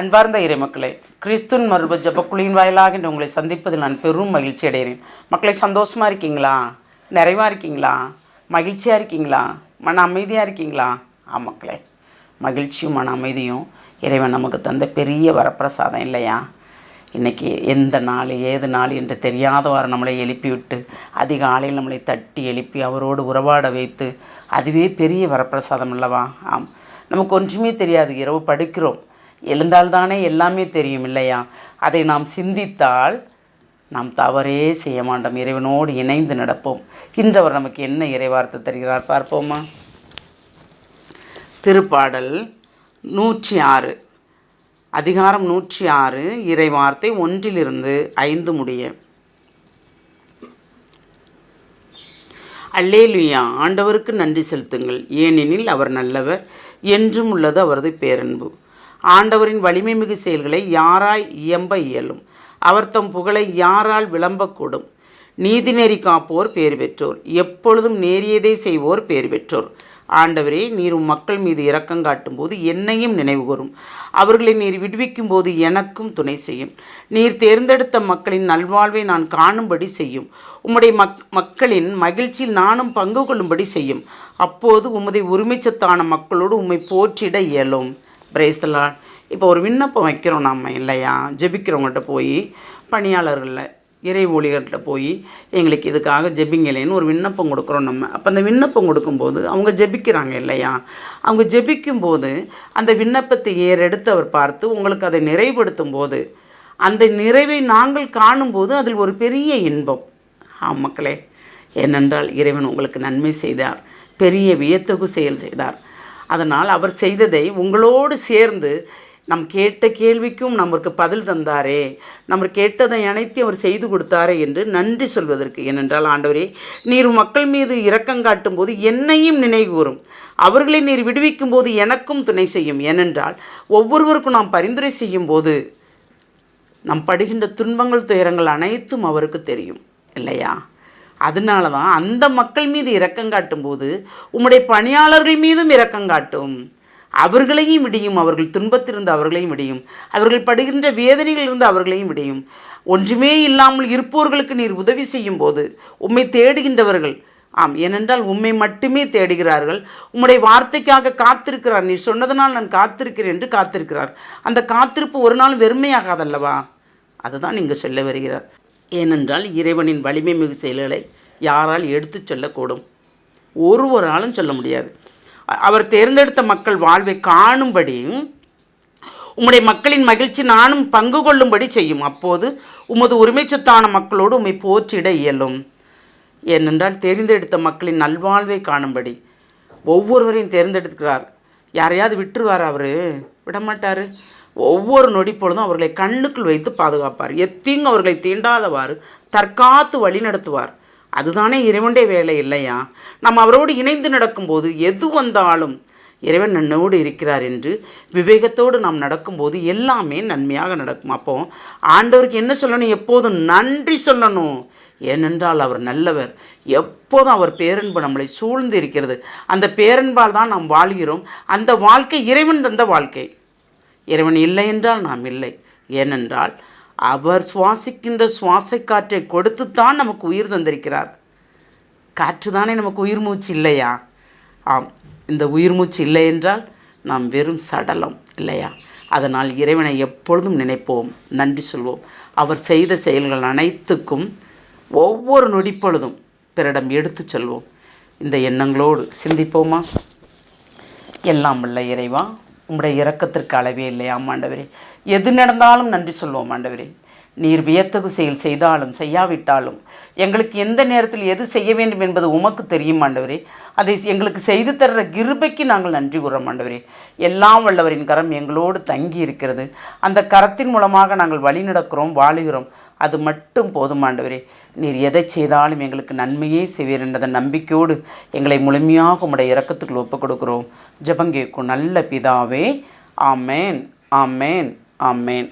அன்பார்ந்த இறைமக்களே கிறிஸ்துவின் மறுப ஜபக்குழியின் வாயிலாக என்று உங்களை சந்திப்பதில் நான் பெரும் மகிழ்ச்சி அடைகிறேன். மக்களை சந்தோஷமாக இருக்கீங்களா? நிறைவாக இருக்கீங்களா? மகிழ்ச்சியாக இருக்கீங்களா? மன அமைதியாக இருக்கீங்களா? ஆ மக்களே மகிழ்ச்சியும் மன அமைதியும் இறைவன் நமக்கு தந்த பெரிய வரப்பிரசாதம் இல்லையா? இன்றைக்கி எந்த நாள் ஏது நாள் என்று தெரியாதவாறு நம்மளை எழுப்பிவிட்டு அதிகாலையில் நம்மளை தட்டி எழுப்பி அவரோடு உறவாட வைத்து அதுவே பெரிய வரப்பிரசாதம் அல்லவா? ஆம் நமக்கு ஒன்றுமே தெரியாது. இரவு படுக்கிறோம். எழுந்தால்தானே எல்லாமே தெரியும் இல்லையா? அதை நாம் சிந்தித்தால் நாம் தவறே செய்ய மாட்டோம். இறைவனோடு இணைந்து நடப்போம். இன்றவர் நமக்கு என்ன இறைவார்த்தை தருகிறார் பார்ப்போமா? திருப்பாடல் நூற்றி ஆறு. அதிகாரம் நூற்றி ஆறு இறைவார்த்தை ஒன்றிலிருந்து ஐந்து முடிய. அல்லேலுயா ஆண்டவருக்கு நன்றி செலுத்துங்கள். ஏனெனில் அவர் நல்லவர் என்றும் உள்ளது அவரது பேரன்பு. ஆண்டவரின் வலிமை மிகு செயல்களை யாராய் இயம்ப இயலும்? அவர் தம் புகழை யாரால் விளம்பக்கூடும்? நீதிநெறி காப்போர் பேர் பெற்றோர். எப்பொழுதும் நேரியதை செய்வோர் பேர் பெற்றோர். ஆண்டவரே நீர் உம் மக்கள் மீது இரக்கம் காட்டும் போது என்னையும் நினைவுகூரும். அவர்களை நீர் விடுவிக்கும் போது எனக்கும் துணை செய்யும். நீர் தேர்ந்தெடுத்த மக்களின் நல்வாழ்வை நான் காணும்படி செய்யும். உம்முடைய மக் மக்களின் மகிழ்ச்சியில் நானும் பங்கு கொள்ளும்படி செய்யும். அப்போது உமதை உரிமைச்சத்தான மக்களோடு உம்மை போற்றிட இயலும். பிரேஸ்தலா இப்போ ஒரு விண்ணப்பம் வைக்கிறோம் நம்ம இல்லையா? ஜெபிக்கிறவங்கள்ட்ட போய் பணியாளர்களில் இறை ஊழியர்கிட்ட போய் எங்களுக்கு இதுக்காக ஜெபிங்கலேன்னு ஒரு விண்ணப்பம் கொடுக்குறோம் நம்ம. அப்போ அந்த விண்ணப்பம் கொடுக்கும்போது அவங்க ஜெபிக்கிறாங்க இல்லையா? அவங்க ஜெபிக்கும்போது அந்த விண்ணப்பத்தை ஏறெடுத்து அவர் பார்த்து உங்களுக்கு அதை நிறைவுபடுத்தும் போது அந்த நிறைவை நாங்கள் காணும்போது அதில் ஒரு பெரிய இன்பம். ஆம் மக்களே ஏனென்றால் இறைவன் உங்களுக்கு நன்மை செய்தார் பெரிய வியத்தகு செயல் செய்தார். அதனால் அவர் செய்ததை உங்களோடு சேர்ந்து நம் கேட்ட கேள்விக்கும் நமக்கு பதில் தந்தாரே. நம்ம கேட்டதை அனைத்தையும் அவர் செய்து கொடுத்தாரே என்று நன்றி சொல்வதற்கு. ஏனென்றால் ஆண்டவரே நீர் மக்கள் மீது இரக்கம் காட்டும் போது என்னையும் நினைவுகூறும் அவர்களை நீர் விடுவிக்கும் போது எனக்கும் துணை செய்யும். ஏனென்றால் ஒவ்வொருவருக்கும் நாம் பரிந்துரை செய்யும் போது நம் படுகின்ற துன்பங்கள் துயரங்கள் அனைத்தும் அவருக்கு தெரியும். இல்லையா? அதனால தான் அந்த மக்கள் மீது இரக்கம் காட்டும்போது உம்முடைய பணியாளர்கள் மீதும் இரக்கம் காட்டும். அவர்களையும் விடியும் அவர்கள் துன்பத்திலிருந்து அவர்களையும் விடியும். அவர்கள் படுகின்ற வேதனைகளிலிருந்து அவர்களையும் விடியும். ஒன்றுமே இல்லாமல் இருப்பவர்களுக்கு நீர் உதவி செய்யும் போது உம்மை தேடுகின்றவர்கள் ஆம் ஏனென்றால் உம்மை மட்டுமே தேடுகிறார்கள். உம்முடைய வார்த்தைக்காக காத்திருக்கிறார். நீ சொன்னதனால் நான் காத்திருக்கிறேன் என்று காத்திருக்கிறார். அந்த காத்திருப்பு ஒரு நாள் வெறுமையாகாதல்லவா? அதுதான் நீங்கள் சொல்ல வருகிறார். ஏனென்றால் இறைவனின் வலிமை மிகு செயல்களை யாரால் எடுத்துச் சொல்லக்கூடும். ஒருவராலும் சொல்ல முடியாது. அவர் தேர்ந்தெடுத்த மக்கள் வாழ்வை காணும்படி உம்முடைய மக்களின் மகிழ்ச்சி நானும் பங்கு கொள்ளும்படி செய்யும். அப்போது உமது உரிமைச்சத்தான மக்களோடு உம்மை போற்றிட இயலும். ஏனென்றால் தேர்ந்தெடுத்த மக்களின் நல்வாழ்வை காணும்படி ஒவ்வொருவரையும் தேர்ந்தெடுக்கிறார். யாரையாவது விட்டுருவார் அவர்? விடமாட்டார். ஒவ்வொரு நொடி பொழுதும் அவர்களை கண்ணுக்குள் வைத்து பாதுகாப்பார். எத்தையும் அவர்களை தீண்டாதவாறு தற்காத்து வழி நடத்துவார். அதுதானே இறைவனுடைய வேலை இல்லையா? நாம் அவரோடு இணைந்து நடக்கும்போது எது வந்தாலும் இறைவன் நன்னோடு இருக்கிறார் என்று விவேகத்தோடு நாம் நடக்கும்போது எல்லாமே நன்மையாக நடக்கும். அப்போ ஆண்டவருக்கு என்ன சொல்லணும்? எப்போதும் நன்றி சொல்லணும். ஏனென்றால் அவர் நல்லவர். எப்போதும் அவர் பேரன்பு நம்மளை சூழ்ந்து இருக்கிறது. அந்த பேரன்பால் தான் நாம் வாழ்கிறோம். அந்த வாழ்க்கை இறைவன் தந்த வாழ்க்கை. இறைவன் இல்லை என்றால் நாம் இல்லை. ஏனென்றால் அவர் சுவாசிக்கின்ற சுவாசை காற்றை கொடுத்துத்தான் நமக்கு உயிர் தந்திருக்கிறார். காற்று தானே நமக்கு உயிர் மூச்சு இல்லையா? ஆம் இந்த உயிர் மூச்சு இல்லை என்றால் நாம் வெறும் சடலம் இல்லையா? அதனால் இறைவனை எப்பொழுதும் நினைப்போம் நன்றி சொல்வோம். அவர் செய்த செயல்கள் அனைத்துக்கும் ஒவ்வொரு நொடிப்பொழுதும் பிறடம் எடுத்துச் செல்வோம். இந்த எண்ணங்களோடு சிந்திப்போமா? எல்லாம் உள்ள இறைவா உம்முடைய இரக்கத்திற்கு அளவே இல்லையா ஆண்டவரே. எது நடந்தாலும் நன்றி சொல்வோம் ஆண்டவரே. நீர் வியத்தகு செயல் செய்தாலும் செய்யாவிட்டாலும் எங்களுக்கு எந்த நேரத்தில் எது செய்ய வேண்டும் என்பது உமக்கு தெரியும் ஆண்டவரே. அதை எங்களுக்கு செய்து தர்ற கிருபைக்கு நாங்கள் நன்றி கூறோம் ஆண்டவரே. எல்லாம் வல்லவரின் கரம் எங்களோடு தங்கி இருக்கிறது அந்த கரத்தின் மூலமாக நாங்கள் வழி நடக்கிறோம் வாழுகிறோம். அது மட்டும் போதுமாண்டவரே நீர் எதை செய்தாலும் எங்களுக்கு நன்மையே செய்வீர் என்ற நம்பிக்கையோடு எங்களை முழுமையாக உம்முடைய இறக்கத்துக்குள் ஒப்புக் கொடுக்கிறோம் ஜெபங்கேக்கும் நல்ல பிதாவே ஆமேன் ஆமேன் ஆமேன்.